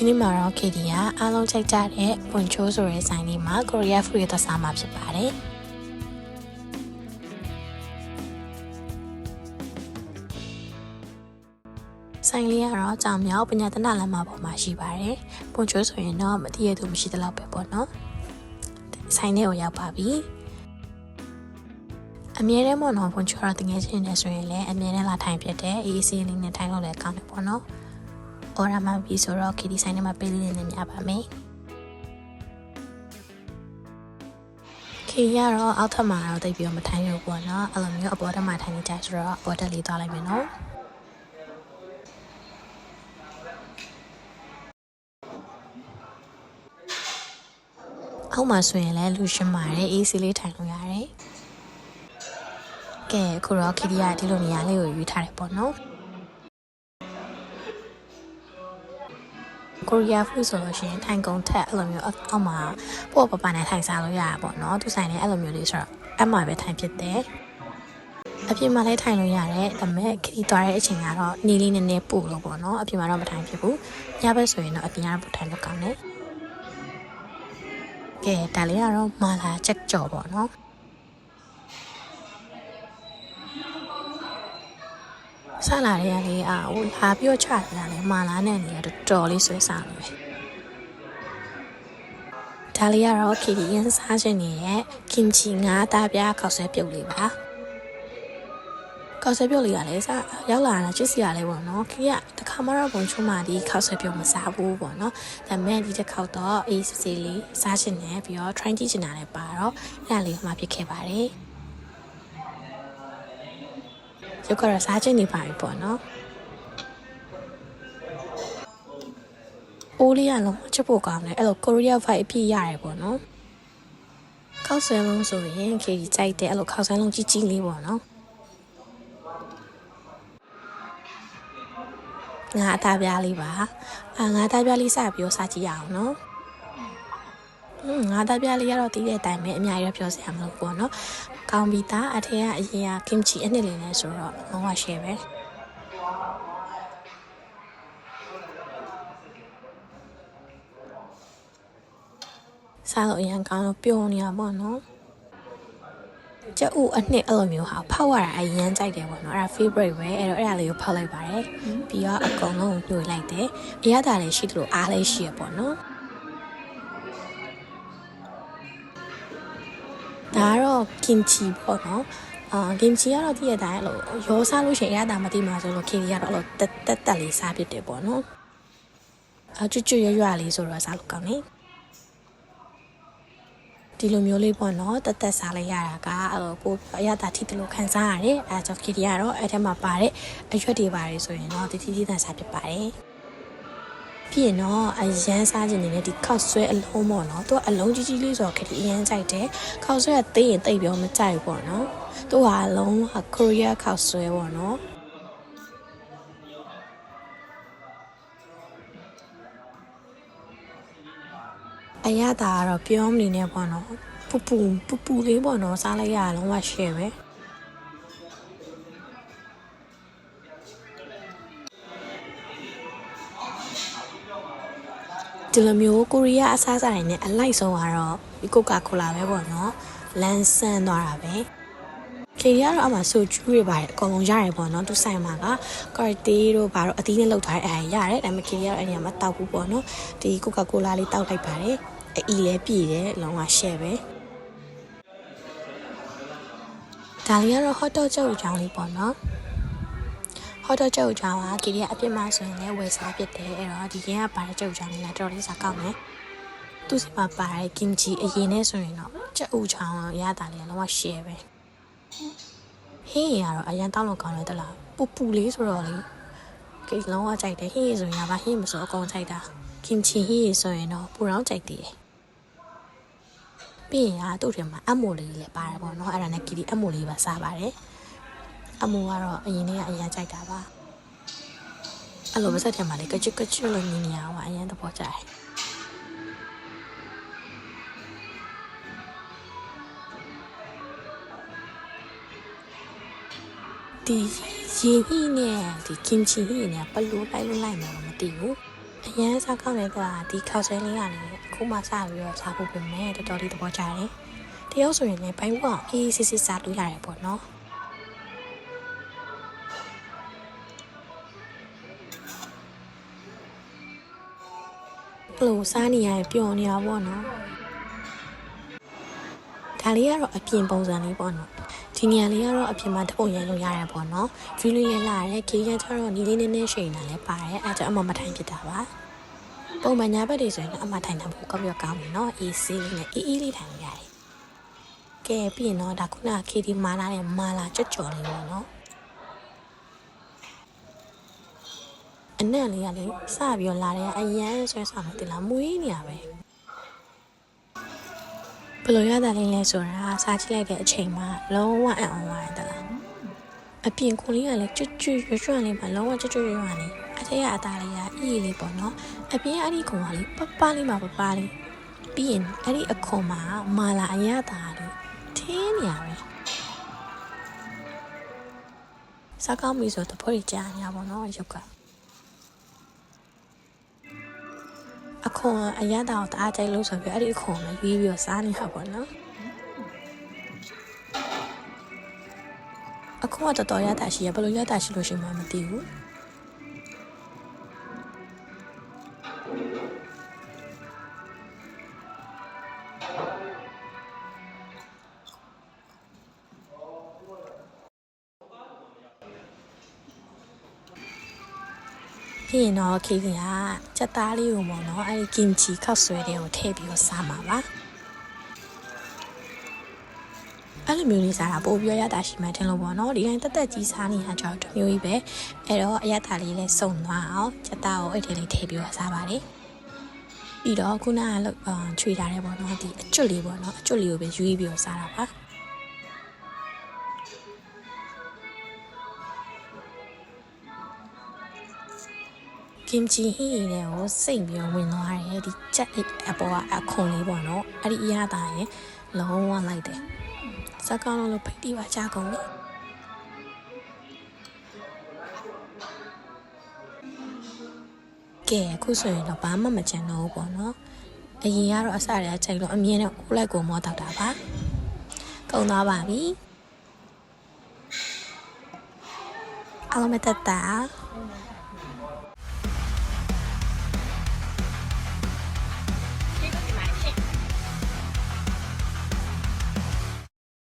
ဒီနေ့မှာတော့ KD ကအားလုံးချိန်ကြတဲ့ပွန်ချိုးဆိုတဲ့ဆိုင်လေးမှာ Korea food ရသစားမှာဖြစ်ပါတယ်ဆိုင်လေးကတော့ကြောင်မြောက်ပညာတနလမ်းမပေါ်မှာရှိပါတယ်။ပွန်ချိုးဆိုရင်တော့မတည့်ရသူမရှိတဲ့လောက်ပဲပေါ့နော်။ဆိုင်ထဲကိုရောက်ပါပြီ။အမြဲတမ်းပေါ့နော်ပွန်ချိုးတော့တငယ်ချင်းနေဆိုရင်လည်းအမြဲတမ်းလာထိုင်ဖြစ်တဲ့ AC လေးနဲ့ထိုင်လို့လည်းကောင်းတယ်ပေါ့နော်။ အော်ရာမန်ပြီဆိုတော့ KD ဆိုင်ထဲမှာပေးလေးနေမြပါမယ်ခေရတော့အောက်ထပ်မှာတော့တိတ်ပြီးတော့မထိုင်ရဘူးပေါ့နော်အဲ့လိုမျိုးအပေါ်ထပ်မှာထိုင်နေကြဆိုတော့အပေါ်တက်လေးသွားလိုက်မယ်နော်အောက်မှာဆိုရင်လည်းလူရှင်းပါတယ် AC လေးထိုင်လို့ရတယ်ကဲအခုတော့ခေဒီကဒီလိုနေရာလေးကိုယူထားတယ်ပေါ့နော် ကိုရီးယား food ဆိုလို့ရှိရင်ထိုင်ကုန်ထက်အဲ့လိုမျိုးအောက်မှာပို့ပပနဲ့ထိုင်စားလို့ရတာပေါ့နော်သူဆိုင်လည်းအဲ့လိုမျိုးလေးဆိုတော့အဲ့မှာပဲထိုင်ဖြစ်တယ်အပြင်မှာလည်းထိုင်လို့ရတယ်ဒါပေမဲ့ခရီးသွားတဲ့အချိန်ကတော့နေလေးနည်းနည်းပို့လို့ပေါ့နော်အပြင်မှာတော့မထိုင်ဖြစ်ဘူးညဘက်ဆိုရင်တော့အပြင်ကတော့ပို့ထိုင်လို့ကောင်းတယ်ကဲဒါလေးကတော့မာလာချက်ကြော်ပေါ့နော် ဆလာတွေကလေအာဟိုလာပြီးတော့ချတာလေမာလာနဲ့နေရတော့တော်လေးဆွဲစားနေပဲဒါလေးကတော့ခီဒီရန်စားခြင်းနေရဲ့ကင်ချီငါးသားပြားခောက်ဆွဲပြုတ်လေးပါခောက်ဆွဲပြုတ်လေးကလည်းစားရောက်လာတာချစ်စရာလေးပေါ့နော်ခီကတခါမှတော့ဘုံချုံးမှဒီခောက်ဆွဲပြုတ်မစားဘူးပေါ့နော်ဒါပေမဲ့ဒီတစ်ခေါက်တော့အေးစစ်စစ်လေးစားခြင်းနဲ့ပြီးတော့ try ကြည့်ချင်တာလည်းပါတော့အဲ့ဒါလေးမှဖြစ်ခဲ့ပါတယ် ရုပ်ကတော့စားချင်းနေပါပြီပေါ့နော်အိုးလေးကလုံးချစ်ဖို့ကောင်းတယ်အဲ့လိုကိုရီးယား vibe အပြည့်ရတယ်ပေါ့နော်ခောက်ဆွဲလုံးဆိုရင်ခေကြီးကြိုက်တယ်အဲ့လိုခောက်ဆွဲလုံးကြီးကြီးလေးပေါ့နော်ငါအသားပြားလေးပါအာငါအသားပြားလေးစပြီးတော့စားကြည့်ရအောင်နော်อืม ငါသားပြားလေးကတော့တီးတဲ့အတိုင်းပဲအများကြီးတော့ပြောစရာမလိုဘူးပေါ့နော်။ကောင်းပြီသားအထက်ကအရင်က kimchi အနှစ်လေးနဲ့ဆိုတော့လုံးဝ share ပဲ။စားလို့အရင်ကောင်းတော့ပျော်နေရပေါ့နော်။ကျဥအနှစ်အဲ့လိုမျိုးဟာဖောက်ရတာအရင်ကြိုက်တယ်ပေါ့နော်အဲ့ဒါ favorite ပဲအဲ့တော့အဲ့ဒါလေးကိုဖောက်လိုက်ပါတယ်ပြီးတော့အကုန်လုံးကိုညှို့လိုက်တယ်အရသာလည်းရှိသလိုအားလည်းရှိရပေါ့နော် ဒါကတော့ kimchi ပေါ့နော်အာ kimchi ကတော့တည့်ရတဲ့အလိုရောစားလို့ရှိရင်အရသာမသိမှာဆိုလို့ခေကြီးကတော့အဲ့လိုတက်တက်တက်လေးစားဖြစ်တယ်ပေါ့နော်အကျွတ်ကျွတ်ရွရွလေးဆိုတော့စားလို့ကောင်းတယ်ဒီလိုမျိုးလေးပေါ့နော်တက်တက်စားလိုက်ရတာကအဲ့လိုပိုအရသာထိတယ်လို့ခံစားရတယ်အဲကြောင့်ခေဒီကတော့အဲ့ထဲမှာပါတဲ့အရွက်တွေပါတယ်ဆိုရင်တော့တတိတိတန်စားဖြစ်ပါတယ် ပြီးရင်တော့အရန်စားခြင်းနေတဲ့ဒီခောက်ဆွဲအလုံးပေါ့နော်သူကအလုံးကြီးကြီးလေးဆိုတော့ခေဒီအရန်ကြိုက်တယ်ခောက်ဆွဲကသိရင်သိပ်ပြောမကြိုက်ဘူးပေါ့နော်သူကအလုံးကကိုရီးယားခောက်ဆွဲပေါ့နော်အရသာကတော့ပြောမနေနဲ့ပေါ့နော်ပူပူပူပူလေးပေါ့နော်စားလိုက်ရတာလုံးဝရှယ်ပဲ ဒီလိုမျိုးကိုရီးယားအစားအစာတွေနဲ့အလိုက်ဆုံးကတော့ဒီကိုကာကိုလာပဲပေါ့နော်လန်ဆန်သွားတာပဲခေရီကတော့အမှဆိုကျူးတွေပါတယ်အကုန်လုံးရတယ်ပေါ့နော်သူဆိုင်မှာကကာတေးတို့ဘာတို့အသီးနဲ့လောက်ထားတဲ့အဲရတယ်ဒါပေမဲ့ခေရီကတော့အဲ့ဒီမှာတောက်ဘူးပေါ့နော်ဒီကိုကာကိုလာလေးတောက်လိုက်ပါတယ်အီလည်းပြည့်တယ်လုံးဝရှယ်ပဲဒါလေးကတော့ hot dog ကြောက်ချောင်းလေးပေါ့နော် hot dog ကြောက်ချောင်းကဒီရက်အပြစ်မှဆိုရင်လည်းဝယ်စားဖြစ်တယ်အဲ့တော့ဒီကင်းကပါတဲ့ကြောက်ချောင်းလေးကတော်တော်လေးစားကောင်းတယ်သူစီမှာပါတဲ့ kimchi အရင်နဲ့ဆိုရင်တော့ကြောက်ချောင်းရတာလေးလုံးဝ share ပဲဟင်းရကတော့အရင်တောင်းလို့ကောင်းတယ်တလားပူပူလေးဆိုတော့လေကိလုံးဝကြိုက်တယ်ဟင်းရဆိုရင်ကဟင်းမဆိုအကုန်ကြိုက်တာ kimchi ဟင်းရဆိုရင်တော့ပူရောင်းကြိုက်သေးတယ်ပြီးရင်ကသူ့ထဲမှာအမိုလေးလည်းပါတယ်ပေါ့နော်အဲ့ဒါနဲ့ကီဒီအမိုလေးပါစားပါတယ် အမိုကတော့အရင်တည်းကအရင်ကြိုက်တာပါအဲ့လိုပါစက်ထဲမှာလေကချွတ်ကချွတ်လို့မြင်နေရအောင်အရင်သဘောကျတယ်ဒီရေကြီးနဲ့ဒီ kimchi ဟင်းနဲ့ဘလို့လိုက်လို့လိုက်မှာမသိဘူးအရန်စားကောင်းတဲ့ကဒီခောက်ဆဲလေးကနေအခုမှစပြီးတော့စားဖို့ပြင်မယ်တော်တော်လေးသဘောကျတယ်တယောက်ဆိုရင်လည်းဘိုင်းဘောင်အေးစစ်စစ်စားလို့ရတယ်ပေါ့နော် ဘလို့စားနေရရင်ပျော်နေရပေါ့နော်ဒါလေးကတော့အပြင်ပုံစံလေးပေါ့နော်ဒီနေရာလေးကတော့အပြင်မှာတပုံရိုက်လို့ရတယ်ပေါ့နော်ဗီလေးလေးလာရဲခေးရကျတော့နီလေးနည်းနည်းရှိနေတာလည်းပါတယ်အဲဒါကြောင့်အမမထိုင်ဖြစ်တာပါပုံမှန်ညာဘက်တွေဆိုရင်တော့အမထိုင်တာပိုကောက်ပြောကောင်းပြီနော်အေးဆေးလေးနဲ့အေးအေးလေးထိုင်လို့ရတယ်ကဲပြီးရင်တော့ဒါခုနကခေဒီမာလာတဲ့မာလာကြွကြော်လေးပေါ့နော် အနံ့လေးကလေစပြီးတော့လာတဲ့အရန်ဆွဲဆောင်နေတယ်လားမွေးနေရပဲဘယ်လိုရတာလေးလဲဆိုတာစားကြည့်လိုက်တဲ့အချိန်မှာလုံးဝအံ့ဩသွားတယ်တလားအပြင်ကိုလေးကလည်းကျွတ်ကျွတ်ရွရွလေးမှာလုံးဝကျွတ်ကျွတ်ရွရွလေးအထက်ကအသားလေးကအေးလေးပေါ့နော်အပြင်အဲ့ဒီခုံကလေးပပလေးမှာပပလေးပြီးရင်အဲ့ဒီအခွန်မှာမာလာအရသာလေးထင်းနေရပဲစားကောင်းပြီဆိုတော့ဖော်ရကြနေရပါတော့ရုပ်က အခွန်အရသာကိုတအားကြိုက်လို့ဆိုပြီးအဲ့ဒီအခွန်ကိုရွေးပြီးတော့စားနေတာပေါ့နော်အခုကတော်တော်ရတာရှိရဘယ်လိုရတာရှိလို့ရှိမှမသိဘူး ပြီးရင်တော့ခေစီကစက်သားလေးကိုပေါ့နော်အဲ့ဒီကင်ချီခောက်ဆွဲတဲ့ကိုထည့်ပြီးတော့စားမှာပါအဲ့လိုမျိုးလေးစားတာပို့ပြီးရတာရှိမှတင်လို့ပေါ့နော်ဒီတိုင်းတက်တက်ကြီးစားနေတာကြောင့်တစ်မျိုးကြီးပဲအဲ့တော့အရသာလေးလည်းစုံသွားအောင်စက်သားကိုအဲ့ဒီလေးထည့်ပြီးတော့စားပါတယ်ပြီးတော့ခုနကလောက်ချွေထားတဲ့ပေါ့နော်ဒီအကျွတ်လေးပေါ့နော်အကျွတ်လေးကိုပဲယူပြီးတော့စားတာပါ ကင်ချီဟင်းရည်နဲ့ကိုစိတ်ပြီးတော့ဝင်သွားတယ်ဒီချက်အပေါ်ကအခွန်လေးပေါ့နော်အဲ့ဒီအရသာရင်လုံးဝလိုက်တယ်စကောင်းလုံးလို့ဖိတ်တီးပါချကုန်ပြီကဲအခုဆိုရင်တော့ဘာမှမကြံတော့ဘူးပေါ့နော်အရင်ကတော့အစရအချိန်လို့အမြင်နဲ့ဦးလိုက်ကိုမောတောက်တာပါကုန်သွားပါပြီအားလုံးပဲတက်တာ